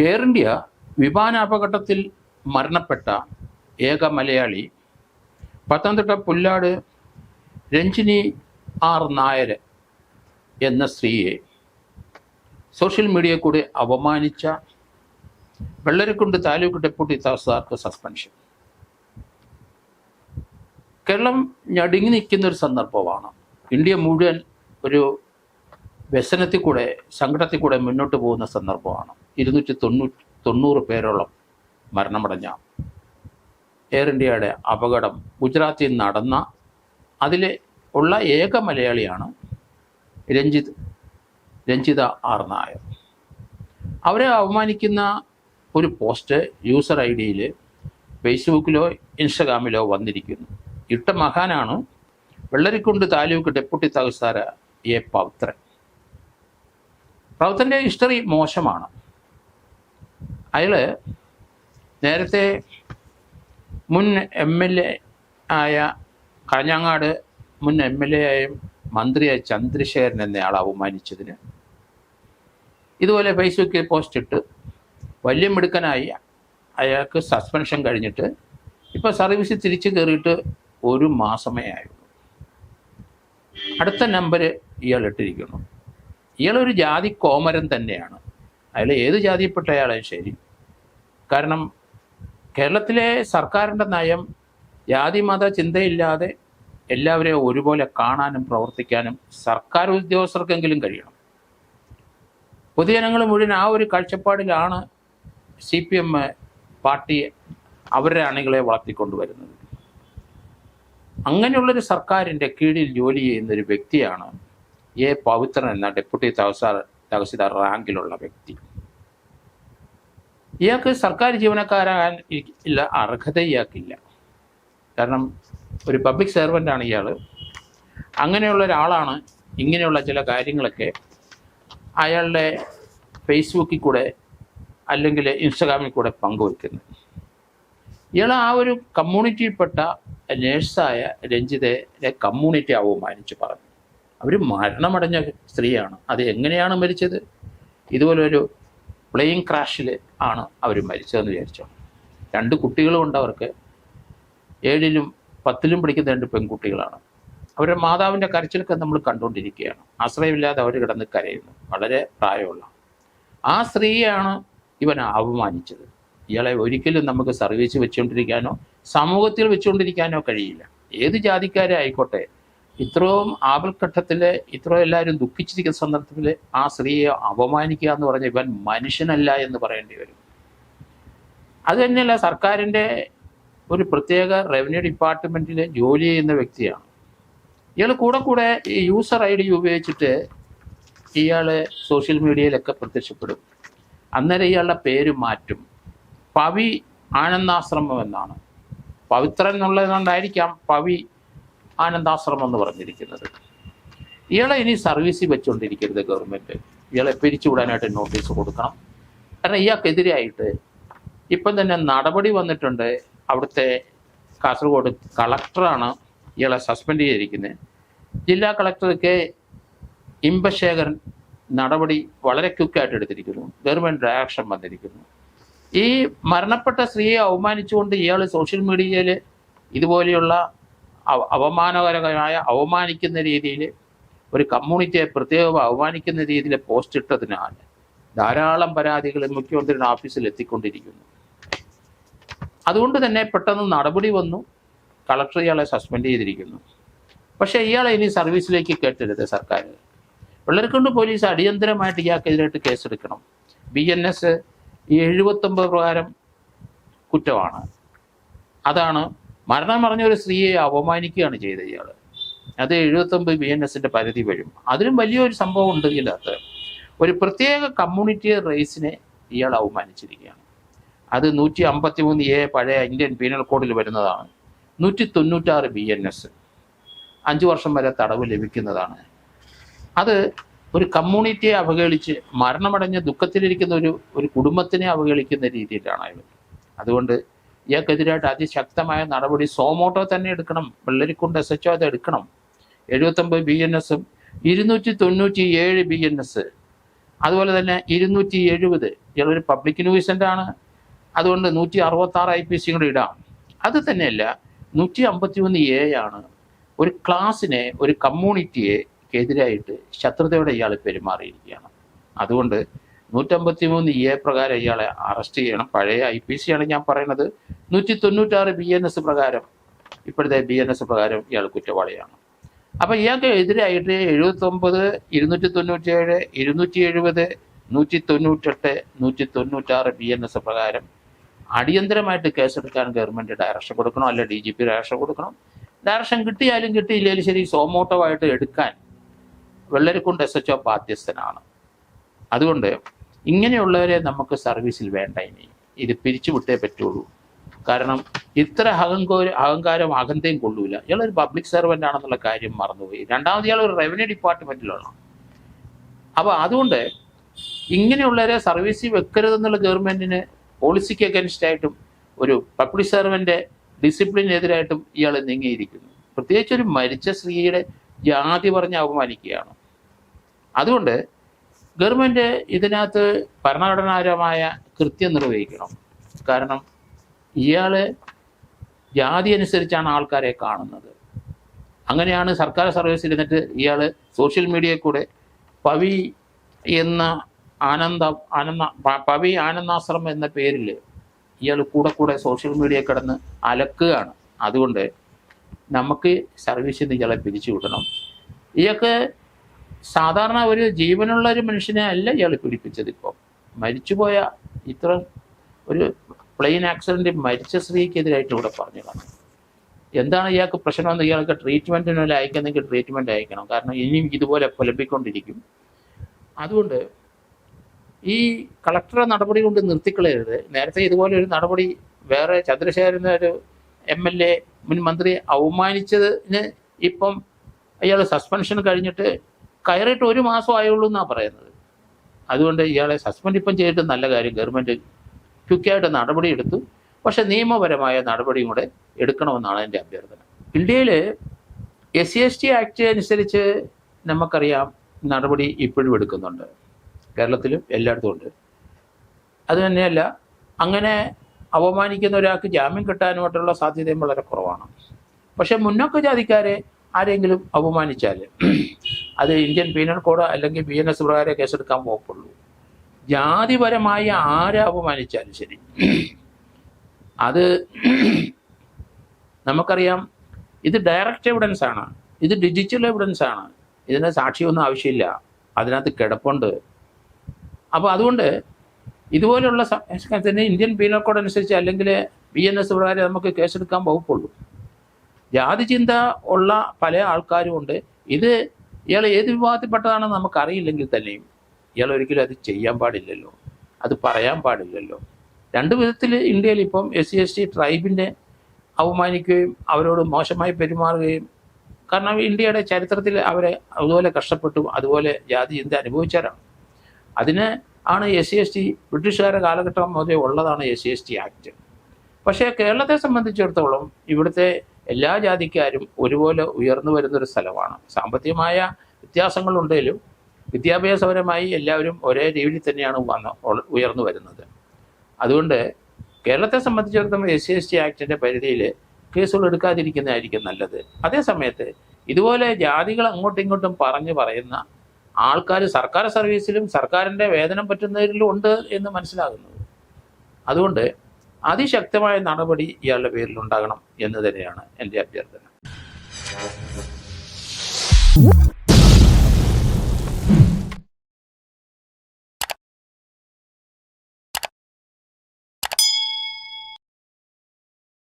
Air India വിമാനാപകടത്തിൽ മരണപ്പെട്ട ഏക മലയാളി പത്തനംതിട്ട പുല്ലാട് രഞ്ജിനി ആർ നായർ എന്ന സ്ത്രീയെ സോഷ്യൽ മീഡിയയിൽ കൂടി അപമാനിച്ച വെള്ളരിക്കുണ്ട് താലൂക്ക് ഡെപ്യൂട്ടി തഹസിൽദാർക്ക് സസ്പെൻഷൻ കേരളം ഞടുങ്ങി നിൽക്കുന്ന ഒരു സന്ദർഭമാണ്. ഇന്ത്യ മുഴുവൻ ഒരു വ്യസനത്തിൽ കൂടെ സങ്കടത്തിൽ കൂടെ മുന്നോട്ട് പോകുന്ന സന്ദർഭമാണ്. ഇരുന്നൂറ്റി തൊണ്ണൂറ്റി തൊണ്ണൂറ് പേരോളം മരണമടഞ്ഞ എയർ ഇന്ത്യയുടെ അപകടം ഗുജറാത്തിൽ നടന്ന അതിൽ ഉള്ള ഏക മലയാളിയാണ് രഞ്ജിത് രഞ്ജിത ആർ നായർ. അവരെ അവമാനിക്കുന്ന ഒരു പോസ്റ്റ് യൂസർ ഐ ഡിയിൽ ഫേസ്ബുക്കിലോ ഇൻസ്റ്റഗ്രാമിലോ വന്നിരിക്കുന്നു. ഇട്ട മഹാനാണ് വെള്ളരിക്കുണ്ട് താലൂക്ക് ഡെപ്യൂട്ടി തഹസാര എ പൗത്രൻ. റൗത്തന്റെ ഹിസ്റ്ററി മോശമാണ്. അയാൾ നേരത്തെ മുൻ എം എൽ എ ആയ കാഞ്ഞങ്ങാട് മുൻ എം എൽ എ ആയും മന്ത്രിയായ ചന്ദ്രശേഖരൻ എന്നയാളെ അവമാനിച്ചതിന് ഇതുപോലെ ഫേസ്ബുക്കിൽ പോസ്റ്റ് ഇട്ട് വലിയ മിടുക്കനായി അയാൾക്ക് സസ്പെൻഷൻ കഴിഞ്ഞിട്ട് ഇപ്പോൾ സർവീസ് തിരിച്ചു കയറിയിട്ട് ഒരു മാസമേ ആയുള്ളൂ. അടുത്ത നമ്പർ ഇയാൾ ഇട്ടിരിക്കുന്നു. ഇയാളൊരു ജാതി കോമരൻ തന്നെയാണ്. അയാൾ ഏത് ജാതിയിൽപ്പെട്ട അയാളും ശരി. കാരണം കേരളത്തിലെ സർക്കാരിന്റെ നയം ജാതി മത ചിന്തയില്ലാതെ എല്ലാവരെയും ഒരുപോലെ കാണാനും പ്രവർത്തിക്കാനും സർക്കാർ ഉദ്യോഗസ്ഥർക്കെങ്കിലും കഴിയണം. പൊതുജനങ്ങൾ മുഴുവൻ ആ ഒരു കാഴ്ചപ്പാടിലാണ് സി പി എം പാർട്ടി അവരുടെ അണികളെ വളർത്തിക്കൊണ്ടുവരുന്നത്. അങ്ങനെയുള്ളൊരു സർക്കാരിന്റെ കീഴിൽ ജോലി ചെയ്യുന്ന ഒരു വ്യക്തിയാണ് എ പവിത്രൻ എന്ന ഡെപ്യൂട്ടി തഹസിൽദാർ തഹസിൽദാർ റാങ്കിലുള്ള വ്യക്തി. ഇയാൾക്ക് സർക്കാർ ജീവനക്കാരാകാൻ ഇല്ല അർഹത ഇയാൾക്കില്ല. കാരണം ഒരു പബ്ലിക് സെർവന്റാണ് ഇയാൾ അങ്ങനെയുള്ള ഒരാളാണ് ഇങ്ങനെയുള്ള ചില കാര്യങ്ങളൊക്കെ അയാളുടെ ഫേസ്ബുക്കിൽ കൂടെ അല്ലെങ്കിൽ ഇൻസ്റ്റാഗ്രാമിൽ കൂടെ പങ്കുവയ്ക്കുന്നത്. ഇയാൾ ആ ഒരു കമ്മ്യൂണിറ്റിയിൽപ്പെട്ട നേഴ്സായ രഞ്ജിതയെ കമ്മ്യൂണിറ്റി അവമാനിച്ച് പറഞ്ഞു. അവർ മരണമടഞ്ഞ സ്ത്രീയാണ്. അത് എങ്ങനെയാണ് മരിച്ചത്? ഇതുപോലൊരു പ്ലെയിൻ ക്രാഷിൽ ആണ് അവർ മരിച്ചതെന്ന് വിചാരിച്ചോ. രണ്ട് കുട്ടികളും ഉണ്ട് അവർക്ക്. ഏഴിലും പത്തിലും പഠിക്കുന്ന രണ്ട് പെൺകുട്ടികളാണ്. അവരുടെ മാതാവിന്റെ കരച്ചിലൊക്കെ നമ്മൾ കണ്ടുകൊണ്ടിരിക്കുകയാണ്. ആശ്രയമില്ലാതെ അവർ കിടന്ന് കരയുന്നു. വളരെ പ്രായമുള്ള. ആ സ്ത്രീയാണ് ഇവൻ അപമാനിച്ചത്. ഇയാളെ ഒരിക്കലും നമുക്ക് സർവീസ് വെച്ചുകൊണ്ടിരിക്കാനോ സമൂഹത്തിൽ വെച്ചുകൊണ്ടിരിക്കാനോ കഴിയില്ല. ഏത് ജാതിക്കാരെ ആയിക്കോട്ടെ ഇത്രയും ആപൽഘട്ടത്തിൽ ഇത്രയും എല്ലാവരും ദുഃഖിച്ചിരിക്കുന്ന സന്ദർഭത്തിൽ ആ സ്ത്രീയെ അപമാനിക്കുക എന്ന് പറഞ്ഞ ഇവൻ മനുഷ്യനല്ല എന്ന് പറയേണ്ടി വരും. അത് തന്നെയല്ല സർക്കാരിന്റെ ഒരു പ്രത്യേക റവന്യൂ ഡിപ്പാർട്ട്മെന്റിൽ ജോലി ചെയ്യുന്ന വ്യക്തിയാണ്. ഇയാൾ കൂടെ കൂടെ ഈ യൂസർ ഐ ഡി ഉപയോഗിച്ചിട്ട് ഇയാൾ സോഷ്യൽ മീഡിയയിലൊക്കെ പ്രത്യക്ഷപ്പെടും. അന്നേരം ഇയാളുടെ പേര് മാറ്റും. പവി ആനന്ദാശ്രമം എന്നാണ്. പവിത്രൻ എന്നുള്ളതുകൊണ്ടായിരിക്കാം പവി ആനന്ദാശ്രമം എന്ന് പറഞ്ഞിരിക്കുന്നത്. ഇയാളെ ഇനി സർവീസിൽ വെച്ചുകൊണ്ടിരിക്കരുത് ഗവൺമെന്റ് ഇയാളെ പിരിച്ചുവിടാനായിട്ട് നോട്ടീസ് കൊടുക്കണം. കാരണം ഇയാൾക്കെതിരായിട്ട് ഇപ്പം തന്നെ നടപടി വന്നിട്ടുണ്ട്. അവിടുത്തെ കാസർഗോഡ് കളക്ടറാണ് ഇയാളെ സസ്പെൻഡ് ചെയ്തിരിക്കുന്നത്. ജില്ലാ കളക്ടർ കെ ഇമ്പശേഖരൻ നടപടി വളരെ ക്വിക്കായിട്ട് എടുത്തിരിക്കുന്നു. ഗവൺമെന്റ് ആക്ഷൻ വന്നിരിക്കുന്നു. ഈ മരണപ്പെട്ട സ്ത്രീയെ അവമാനിച്ചുകൊണ്ട് ഇയാൾ സോഷ്യൽ മീഡിയയിൽ ഇതുപോലെയുള്ള അവമാനകരമായ അവമാനിക്കുന്ന രീതിയിൽ ഒരു കമ്മ്യൂണിറ്റിയെ പ്രത്യേകം അവമാനിക്കുന്ന രീതിയിൽ പോസ്റ്റ് ഇട്ടതിനാൽ ധാരാളം പരാതികൾ മുഖ്യമന്ത്രിയുടെ ഓഫീസിൽ എത്തിക്കൊണ്ടിരിക്കുന്നു. അതുകൊണ്ട് തന്നെ പെട്ടെന്ന് നടപടി വന്നു. കളക്ടർ ഇയാളെ സസ്പെൻഡ് ചെയ്തിരിക്കുന്നു. പക്ഷേ ഇയാളെ ഇനി സർവീസിലേക്ക് കേട്ടരുത് സർക്കാർ. വെള്ളരിക്കുണ്ട് പോലീസ് അടിയന്തരമായിട്ട് ഇയാൾക്കെതിരായിട്ട് കേസെടുക്കണം. ബി എൻ എസ് എഴുപത്തൊമ്പത് പ്രകാരം കുറ്റമാണ്. അതാണ് മരണം പറഞ്ഞ ഒരു സ്ത്രീയെ അപമാനിക്കുകയാണ് ചെയ്ത ഇയാൾ. അത് എഴുപത്തൊമ്പത് ബി എൻ എസിന്റെ പരിധി വരും. അതിലും വലിയൊരു സംഭവം ഉണ്ട് ഇതിനകത്ത്. ഒരു പ്രത്യേക കമ്മ്യൂണിറ്റി റേസിനെ ഇയാൾ അപമാനിച്ചിരിക്കുകയാണ്. അത് നൂറ്റി അമ്പത്തി മൂന്ന് എ പഴയ ഇന്ത്യൻ പീനൽ കോഡിൽ വരുന്നതാണ്. നൂറ്റി തൊണ്ണൂറ്റാറ് ബി എൻ എസ്. അഞ്ച് വർഷം വരെ തടവ് ലഭിക്കുന്നതാണ്. അത് ഒരു കമ്മ്യൂണിറ്റിയെ അവഹേളിച്ച് മരണമടഞ്ഞ ദുഃഖത്തിലിരിക്കുന്ന ഒരു ഒരു കുടുംബത്തിനെ അവഹേളിക്കുന്ന രീതിയിലാണ് അയാൾ. അതുകൊണ്ട് ഇയാൾക്കെതിരായിട്ട് അതിശക്തമായ നടപടി സോമോട്ടോ തന്നെ എടുക്കണം. വെള്ളരിക്കുണ്ട് എസ് എച്ച് അത് എടുക്കണം. എഴുപത്തൊമ്പത് ബി എൻ എസും ഇരുന്നൂറ്റി തൊണ്ണൂറ്റി ഏഴ് ബി എൻ എസ് അതുപോലെ തന്നെ ഇരുന്നൂറ്റി എഴുപത് ഇയാളൊരു പബ്ലിക് ന്യൂസന്റ് ആണ്. അതുകൊണ്ട് നൂറ്റി അറുപത്തി ആറ് ഐ പി സി കൂടെ ഇടാം. അത് തന്നെയല്ല നൂറ്റി അമ്പത്തി ഒന്ന് എ ആണ്. ഒരു ക്ലാസ്സിനെ ഒരു കമ്മ്യൂണിറ്റിയെ എതിരായിട്ട് ശത്രുതയോടെ ഇയാൾ പെരുമാറിയിരിക്കുകയാണ്. അതുകൊണ്ട് നൂറ്റമ്പത്തി മൂന്ന് എ പ്രകാരം ഇയാളെ അറസ്റ്റ് ചെയ്യണം. പഴയ ഐ പി സി ആണ് ഞാൻ പറയുന്നത്. നൂറ്റി തൊണ്ണൂറ്റാറ് ബി എൻ എസ് പ്രകാരം ഇപ്പോഴത്തെ ബി എൻ എസ് പ്രകാരം ഇയാൾ കുറ്റവാളിയാണ്. അപ്പം ഇയാൾക്ക് എതിരായിട്ട് എഴുപത്തൊമ്പത് ഇരുന്നൂറ്റി തൊണ്ണൂറ്റിയേഴ് ഇരുന്നൂറ്റി എഴുപത് നൂറ്റി തൊണ്ണൂറ്റെട്ട് നൂറ്റി തൊണ്ണൂറ്റാറ് ബി എൻ എസ് പ്രകാരം അടിയന്തരമായിട്ട് കേസെടുക്കാൻ ഗവൺമെന്റ് ഡയറക്ഷൻ കൊടുക്കണം? അല്ല ഡി ജി പി ഡയറക്ഷൻ കൊടുക്കണം? ഡയറക്ഷൻ കിട്ടിയാലും കിട്ടിയില്ലെങ്കിലും ശരി സോമോട്ടോ ആയിട്ട് എടുക്കാൻ വെള്ളരിക്കുണ്ട് എസ് എച്ച് ബാധ്യസ്ഥനാണ്. അതുകൊണ്ട് ഇങ്ങനെയുള്ളവരെ നമുക്ക് സർവീസിൽ വേണ്ട ഇനി. ഇത് പിരിച്ചുവിട്ടേ പറ്റുള്ളൂ. കാരണം ഇത്ര അഹങ്കാര അഹങ്കാരം അഹന്തയും കൊള്ളൂല. ഇയാളൊരു പബ്ലിക് സർവന്റ് ആണെന്നുള്ള കാര്യം മറന്നുപോയി. രണ്ടാമത് ഇയാൾ ഒരു റവന്യൂ ഡിപ്പാർട്ട്മെന്റിലുള്ള അപ്പോൾ അതുകൊണ്ട് ഇങ്ങനെയുള്ളവരെ സർവീസിൽ വെക്കരുതെന്നുള്ള ഗവൺമെന്റിന് പോളിസിക്ക് അഗൻസ്റ്റ് ആയിട്ടും ഒരു പബ്ലിക് സർവന്റെ ഡിസിപ്ലിനെതിരായിട്ടും ഇയാൾ നീങ്ങിയിരിക്കുന്നു. പ്രത്യേകിച്ച് ഒരു മരിച്ച സ്ത്രീയുടെ ജാതി പറഞ്ഞ് അപമാനിക്കുകയാണ് അതുകൊണ്ട് ഗവൺമെന്റ് ഇതിനകത്ത് ഭരണഘടനാപരമായ കൃത്യം നിർവഹിക്കണം. കാരണം ഇയാൾ ജാതി അനുസരിച്ചാണ് ആൾക്കാരെ കാണുന്നത്. അങ്ങനെയാണ് സർക്കാർ സർവീസിൽ ഇരുന്നിട്ട് ഇയാൾ സോഷ്യൽ മീഡിയയിൽ കൂടെ പവി എന്ന ആനന്ദ ആനന്ദ പവി ആനന്ദാശ്രമം എന്ന പേരിൽ ഇയാൾ കൂടെ കൂടെ സോഷ്യൽ മീഡിയ കിടന്ന് അലക്കുകയാണ്. അതുകൊണ്ട് നമുക്ക് സർവീസിൽ നിന്ന് ഇയാളെ പിരിച്ചു വിടണം ഇയാൾക്ക് സാധാരണ ഒരു ജീവനുള്ള ഒരു മനുഷ്യനെ അല്ല ഇയാൾ പീഡിപ്പിച്ചത് ഇപ്പോൾ മരിച്ചുപോയ ഇത്ര ഒരു പ്ലെയിൻ ആക്സിഡന്റ് മരിച്ച സ്ത്രീക്കെതിരായിട്ട് ഇവിടെ പറഞ്ഞതാണ്. എന്താണ് ഇയാൾക്ക് പ്രശ്നമെന്ന് ഇയാൾക്ക് ട്രീറ്റ്മെന്റിനല്ല അയക്കുന്നെങ്കിൽ ട്രീറ്റ്മെന്റ് അയക്കണം. കാരണം ഇനിയും ഇതുപോലെ പുലമ്പിക്കൊണ്ടിരിക്കും അതുകൊണ്ട് ഈ കളക്ടറെ നടപടി കൊണ്ട് നിർത്തിക്കളയരുത്. നേരത്തെ ഇതുപോലെ ഒരു നടപടി വേറെ ചന്ദ്രശേഖരൻ ഒരു എം എൽ എ മുൻ മന്ത്രി അവമാനിച്ചതിന് ഇപ്പം അയാൾ സസ്പെൻഷൻ കഴിഞ്ഞിട്ട് കയറിയിട്ട് ഒരു മാസം ആയുള്ളൂ എന്നാണ് പറയുന്നത്. അതുകൊണ്ട് ഇയാളെ സസ്പെൻഡ് ഇപ്പം ചെയ്തിട്ട് നല്ല കാര്യം ഗവൺമെന്റ് ക്വിക്കായിട്ട് നടപടി എടുത്തു. പക്ഷേ നിയമപരമായ നടപടിയും കൂടെ എടുക്കണമെന്നാണ് എന്റെ അഭ്യർത്ഥന. ഇന്ത്യയിൽ S C S T act അനുസരിച്ച് നമുക്കറിയാം നടപടി ഇപ്പോഴും എടുക്കുന്നുണ്ട്. കേരളത്തിലും എല്ലായിടത്തും ഉണ്ട്. അത് തന്നെയല്ല അങ്ങനെ അവമാനിക്കുന്ന ഒരാൾക്ക് ജാമ്യം കിട്ടാനുമായിട്ടുള്ള സാധ്യതയും വളരെ കുറവാണ്. പക്ഷേ മുന്നോക്ക ജാതിക്കാരെ ആരെങ്കിലും അപമാനിച്ചാൽ അത് ഇന്ത്യൻ പീനൽ കോഡ് അല്ലെങ്കിൽ ബി എൻ എസ് പ്രകാരം കേസെടുക്കാൻ പോകുള്ളൂ ജാതിപരമായി ആരെ അപമാനിച്ചാലും ശരി? അത് നമുക്കറിയാം ഇത് ഡയറക്റ്റ് എവിഡൻസ് ആണ്. ഇത് ഡിജിറ്റൽ എവിഡൻസ് ആണ്. ഇതിന് സാക്ഷിയൊന്നും ആവശ്യമില്ല. അതിനകത്ത് കിടപ്പുണ്ട്. അപ്പോൾ അതുകൊണ്ട് ഇതുപോലെയുള്ള തന്നെ ഇന്ത്യൻ പീനൽ കോഡ് അനുസരിച്ച് അല്ലെങ്കിൽ ബി എൻ എസ് പ്രകാരം നമുക്ക് കേസെടുക്കാൻ വകുപ്പുള്ളൂ ജാതി ചിന്ത ഉള്ള പല ആൾക്കാരും ഉണ്ട്. ഇത് ഇയാൾ ഏത് വിഭാഗത്തിൽപ്പെട്ടതാണെന്ന് നമുക്കറിയില്ലെങ്കിൽ തന്നെയും ഇയാൾ ഒരിക്കലും അത് ചെയ്യാൻ പാടില്ലല്ലോ. അത് പറയാൻ പാടില്ലല്ലോ. രണ്ട് വിധത്തിൽ ഇന്ത്യയിൽ ഇപ്പം എസ് സി എസ് ടി ട്രൈബിനെ അവമാനിക്കുകയും അവരോട് മോശമായി പെരുമാറുകയും കാരണം ഇന്ത്യയുടെ ചരിത്രത്തിൽ അവരെ അതുപോലെ കഷ്ടപ്പെട്ടു അതുപോലെ ജാതി ചിന്ത അനുഭവിച്ചവരാണ്. അതിന് ആണ് എസ് സി എസ് ടി ബ്രിട്ടീഷുകാരുടെ കാലഘട്ടം മുതലേ ഉള്ളതാണ് S C S T act പക്ഷേ കേരളത്തെ സംബന്ധിച്ചിടത്തോളം ഇവിടുത്തെ എല്ലാ ജാതിക്കാരും ഒരുപോലെ ഉയർന്നു വരുന്നൊരു സ്ഥലമാണ്. സാമ്പത്തികമായ വ്യത്യാസങ്ങളുണ്ടെങ്കിലും വിദ്യാഭ്യാസപരമായി എല്ലാവരും ഒരേ രീതിയിൽ തന്നെയാണ് വന്ന് ഉയർന്നു വരുന്നത്. അതുകൊണ്ട് കേരളത്തെ സംബന്ധിച്ചിടത്തോളം എസ് സി എസ് ടി ആക്ടിന്റെ പരിധിയിൽ കേസുകൾ എടുക്കാതിരിക്കുന്നതായിരിക്കും നല്ലത്. അതേസമയത്ത് ഇതുപോലെ ജാതികൾ അങ്ങോട്ടും ഇങ്ങോട്ടും പറഞ്ഞ് പറയുന്ന ആൾക്കാർ സർക്കാർ സർവീസിലും സർക്കാരിന്റെ വേതനം പറ്റുന്നതിലും ഉണ്ട് എന്ന് മനസ്സിലാകുന്നത്. അതുകൊണ്ട് അതിശക്തമായ നടപടി ഇയാളുടെ പേരിൽ ഉണ്ടാകണം എന്ന് തന്നെയാണ് എന്റെ അഭ്യർത്ഥന.